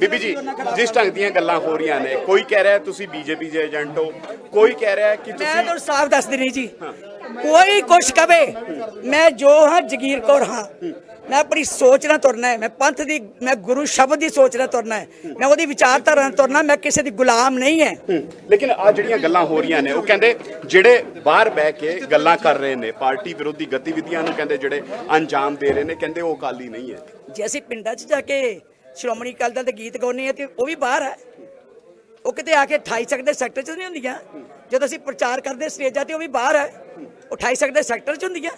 ਬੀਬੀ ਜੀ ਜਿਸ ਢੰਗ ਦੀਆਂ ਗੱਲਾਂ ਹੋ ਰਹੀਆਂ ਨੇ ਕੋਈ ਕਹਿ ਰਿਹਾ ਤੁਸੀਂ ਬੀਜੇਪੀ ਦੇ ਏਜੰਟ ਹੋ? ਕੋਈ ਕਹਿ ਰਿਹਾ ਕਿ ਮੈਂ ਤੁਸੀਂ ਤੁਹਾਨੂੰ ਸਾਫ਼ ਦੱਸ ਦਿੰਦੀ ਜੀ। ਕੋਈ ਕੁਛ ਕਵੇ ਮੈਂ ਜੋ ਹਾਂ ਜਗੀਰ ਕੌਰ ਹਾਂ। ਮੈਂ ਆਪਣੀ ਸੋਚ ਨਾਲ ਤੁਰਨਾ ਹੈ। ਮੈਂ ਪੰਥ ਦੀ ਮੈਂ ਗੁਰੂ ਸ਼ਬਦ ਦੀ ਸੋਚ ਨਾਲ ਤੁਰਨਾ ਹੈ। ਮੈਂ ਉਹਦੀ ਵਿਚਾਰਧਾਰਾ ਨਾਲ ਤੁਰਨਾ ਮੈਂ ਕਿਸੇ ਦੀ ਗੁਲਾਮ ਨਹੀਂ ਹੈ। ਹੂੰ, ਲੇਕਿਨ ਆ ਜਿਹੜੀਆਂ ਗੱਲਾਂ ਹੋ ਰਹੀਆਂ ਨੇ ਉਹ ਕਹਿੰਦੇ ਜਿਹੜੇ ਬਾਹਰ ਬਹਿ ਕੇ ਗੱਲਾਂ ਕਰ ਰਹੇ ਨੇ ਪਾਰਟੀ ਵਿਰੋਧੀ ਗਤੀਵਿਧੀਆਂ ਨੂੰ ਕਹਿੰਦੇ ਜਿਹੜੇ ਅੰਜਾਮ ਦੇ ਰਹੇ ਨੇ ਕਹਿੰਦੇ ਉਹ ਅਕਾਲੀ ਨਹੀਂ ਹੈ। ਜੇ ਅਸੀਂ ਪਿੰਡਾਂ 'ਚ ਜਾ ਕੇ ਸ਼੍ਰੋਮਣੀ ਅਕਾਲੀ ਦਲ ਦੇ ਗੀਤ ਗਾਉਂਦੇ ਆ ਤੇ ਉਹ ਵੀ ਬਾਹਰ ਹੈ ਉਹ ਕਿਤੇ ਆ ਕੇ 28 ਸੈਕਟਰ ਸੈਕਟਰ 'ਚ ਨਹੀਂ ਹੁੰਦੀਆਂ। ਜਦੋਂ ਅਸੀਂ ਪ੍ਰਚਾਰ ਕਰਦੇ ਸਟੇਜਾਂ ਤੇ ਉਹ ਵੀ ਬਾਹਰ ਹੈ ਉਹ 28 ਸੈਕਟਰ ਸੈਕਟਰ 'ਚ ਹੁੰਦੀਆਂ।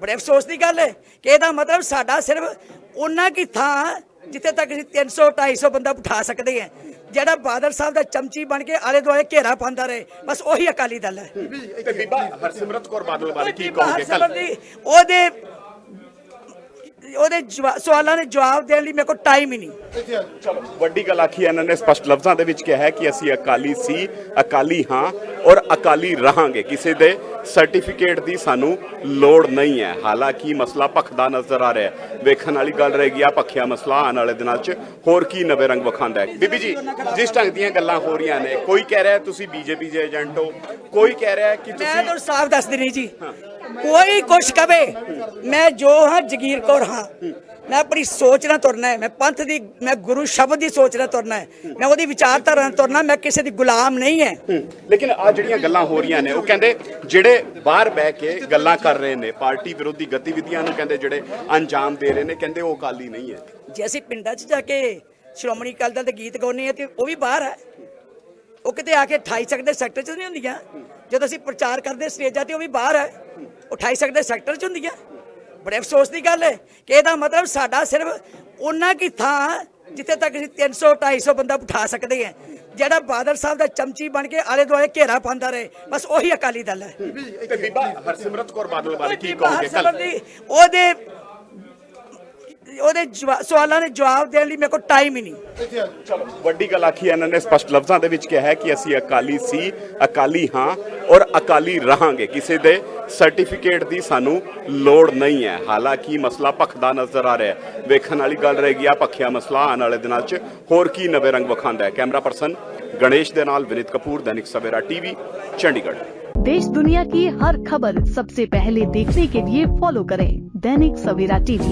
ਬੜੇ ਅਫਸੋਸ ਦੀ ਗੱਲ ਹੈ ਕਿ ਇਹਦਾ ਮਤਲਬ ਸਾਡਾ ਸਿਰਫ ਉਹਨਾਂ ਕੀ ਥਾਂ ਜਿੱਥੇ ਤੱਕ ਅਸੀਂ 300 250 ਬੰਦਾ ਬਿਠਾ ਸਕਦੇ ਹਾਂ। ਜਿਹੜਾ ਬਾਦਲ ਸਾਹਿਬ ਦਾ ਚਮਚੀ ਬਣ ਕੇ ਆਲੇ ਦੁਆਲੇ ਘੇਰਾ ਪਾਉਂਦਾ ਰਹੇ ਬਸ ਉਹੀ ਅਕਾਲੀ ਦਲ ਹੈ। ਤੇ ਬੀਬਾ ਹਰਸਿਮਰਤ ਕੌਰ ਬਾਦਲ ਬਾਰੇ ਕੀ ਕਹੋਗੇ? ਕੱਲ ਉਹਦੇ ਉਹਦੇ ਜਵਾ- ਸਵਾਲਾਂ ਦੇ ਜਵਾਬ ਦੇਣ ਲਈ ਮੇਰੇ ਕੋਲ ਟਾਈਮ ਹੀ ਨਹੀਂ। ਚਲੋ ਵੱਡੀ ਗੱਲ ਆਖੀ ਹੈ ਇਹਨਾਂ ਨੇ ਸਪਸ਼ਟ ਲਫ਼ਜ਼ਾਂ ਦੇ ਵਿੱਚ ਕਿਹਾ ਹੈ ਕਿ ਅਸੀਂ ਅਕਾਲੀ ਸੀ ਅਕਾਲੀ ਹਾਂ ਔਰ ਅਕਾਲੀ ਰਹਾਂਗੇ। ਕਿਸੇ ਦੇ ਸਰਟੀਫਿਕੇਟ ਦੀ ਸਾਨੂੰ ਲੋੜ ਨਹੀਂ ਹੈ। ਹਾਲਾਂਕਿ ਮਸਲਾ ਭਖਦਾ ਨਜ਼ਰ ਆ ਰਿਹਾ ਹੈ। ਵੇਖਣ ਵਾਲੀ ਗੱਲ ਰਹੇਗੀ ਆ ਭਖਿਆ ਮਸਲਾ ਆਉਣ ਵਾਲੇ ਦਿਨਾਂ 'ਚ ਹੋਰ ਕੀ ਨਵੇਂ ਰੰਗ ਵਿਖਾਉਂਦਾ ਹੈ। ਬੀਬੀ ਜੀ ਜਿਸ ਢੰਗ ਦੀਆਂ ਗੱਲਾਂ ਹੋ ਰਹੀਆਂ ਨੇ ਕੋਈ ਕਹਿ ਰਿਹਾ ਤੁਸੀਂ ਬੀਜੇਪੀ ਦੇ ਏਜੰਟ ਹੋ? ਕੋਈ ਕਹਿ ਰਿਹਾ ਕਿ ਮੈਂ ਤੁਸੀਂ ਤੁਹਾਨੂੰ ਸਾਫ਼ ਦੱਸ ਦਿੰਦੀ ਜੀ। ਕੋਈ ਕੁਛ ਕਵੇ। ਮੈਂ ਜੋ ਹਾਂ ਜਗੀਰ ਕੌਰ ਹਾਂ। ਮੈਂ ਆਪਣੀ ਸੋਚ ਨਾਲ ਤੁਰਨਾ ਹੈ। ਮੈਂ ਪੰਥ ਦੀ ਮੈਂ ਗੁਰੂ ਸ਼ਬਦ ਦੀ ਸੋਚ ਨਾਲ ਤੁਰਨਾ ਹੈ। ਮੈਂ ਉਹਦੀ ਵਿਚਾਰਧਾਰਾ ਨਾਲ ਤੁਰਨਾ ਮੈਂ ਕਿਸੇ ਦੀ ਗੁਲਾਮ ਨਹੀਂ ਹੈ। ਲੇਕਿਨ ਆ ਜਿਹੜੀਆਂ ਗੱਲਾਂ ਹੋ ਰਹੀਆਂ ਨੇ ਉਹ ਕਹਿੰਦੇ ਜਿਹੜੇ ਬਾਹਰ ਬਹਿ ਕੇ ਗੱਲਾਂ ਕਰ ਰਹੇ ਨੇ ਪਾਰਟੀ ਵਿਰੋਧੀ ਗਤੀਵਿਧੀਆਂ ਨੂੰ ਕਹਿੰਦੇ ਜਿਹੜੇ ਅੰਜਾਮ ਦੇ ਰਹੇ ਨੇ ਕਹਿੰਦੇ ਉਹ ਅਕਾਲੀ ਨਹੀਂ ਹੈ। ਜੇ ਅਸੀਂ ਪਿੰਡਾਂ 'ਚ ਜਾ ਕੇ ਸ਼੍ਰੋਮਣੀ ਅਕਾਲੀ ਦਲ ਦੇ ਗੀਤ ਗਾਉਂਦੇ ਆ ਤੇ ਉਹ ਵੀ ਬਾਹਰ ਹੈ। ਉਹ ਕਿਤੇ ਆ ਕੇ 28 ਸੈਕਟਰ ਸੈਕਟਰ 'ਚ ਨਹੀਂ ਹੁੰਦੀਆਂ। ਜਦੋਂ ਅਸੀਂ ਪ੍ਰਚਾਰ ਕਰਦੇ ਸਟੇਜਾਂ ਤੇ ਉਹ ਵੀ ਬਾਹਰ ਹੈ। ਉਹ 28 ਸੈਕਟਰ 'ਚ ਹੁੰਦੀਆਂ ਬੜੇ ਅਫਸੋਸ ਦੀ ਗੱਲ ਹੈ ਕਿ ਇਹਦਾ ਮਤਲਬ ਸਾਡਾ ਸਿਰਫ ਉਹਨਾਂ ਕੀ ਥਾਂ ਜਿੱਥੇ ਤੱਕ ਅਸੀਂ 300 250 ਬੰਦਾ ਬਿਠਾ ਸਕਦੇ ਹਾਂ ਜਿਹੜਾ ਬਾਦਲ ਸਾਹਿਬ ਦਾ ਚਮਚੀ ਬਣ ਕੇ ਆਲੇ ਦੁਆਲੇ ਘੇਰਾ ਪਾਉਂਦਾ ਰਹੇ ਬਸ ਉਹੀ ਅਕਾਲੀ ਦਲ ਹੈ। ਤੇ ਬੀਬਾ ਹਰਸਿਮਰਤ ਕੌਰ ਬਾਦਲ ਬਾਰੇ ਕੀ ਕਹੋਗੇ? ਕੱਲ ਉਹਦੇ ਉਹਦੇ ਜਵਾ- ਸਵਾਲਾਂ ਦੇ ਜਵਾਬ ਦੇਣ ਲਈ ਮੇਰੇ ਕੋਲ ਟਾਈਮ ਹੀ ਨਹੀਂ ਚਲੋ ਵੱਡੀ ਗੱਲ ਆਖੀ ਹੈ ਇਹਨਾਂ ਨੇ ਸਪਸ਼ਟ ਲਫ਼ਜ਼ਾਂ ਦੇ ਵਿੱਚ ਕਿਹਾ ਹੈ ਕਿ ਅਸੀਂ ਅਕਾਲੀ ਸੀ ਅਕਾਲੀ ਹਾਂ ਔਰ ਅਕਾਲੀ ਰਹਾਂਗੇ ਕਿਸੇ ਦੇ ਸਰਟੀਫਿਕੇਟ ਦੀ ਸਾਨੂੰ ਲੋੜ ਨਹੀਂ ਹੈ ਹਾਲਾਂਕਿ ਮਸਲਾ ਭਖਦਾ ਨਜ਼ਰ ਆ ਰਿਹਾ ਹੈ ਵੇਖਣ ਵਾਲੀ ਗੱਲ ਰਹੇਗੀ ਆ ਭਖਿਆ ਮਸਲਾ ਆਉਣ ਵਾਲੇ ਦਿਨਾਂ 'ਚ ਹੋਰ ਕੀ ਨਵੇਂ ਰੰਗ ਵਿਖਾਉਂਦਾ ਹੈ ਕੈਮਰਾ ਪਰਸਨ ਗਣੇਸ਼ ਦੇ ਨਾਲ ਵਿਨੀਤ ਕਪੂਰ ਦੈਨਿਕ ਸਵੇਰਾ ਟੀਵੀ ਚੰਡੀਗੜ੍ਹ देश दुनिया की हर खबर सबसे पहले देखने के लिए फॉलो करें दैनिक सवेरा टीवी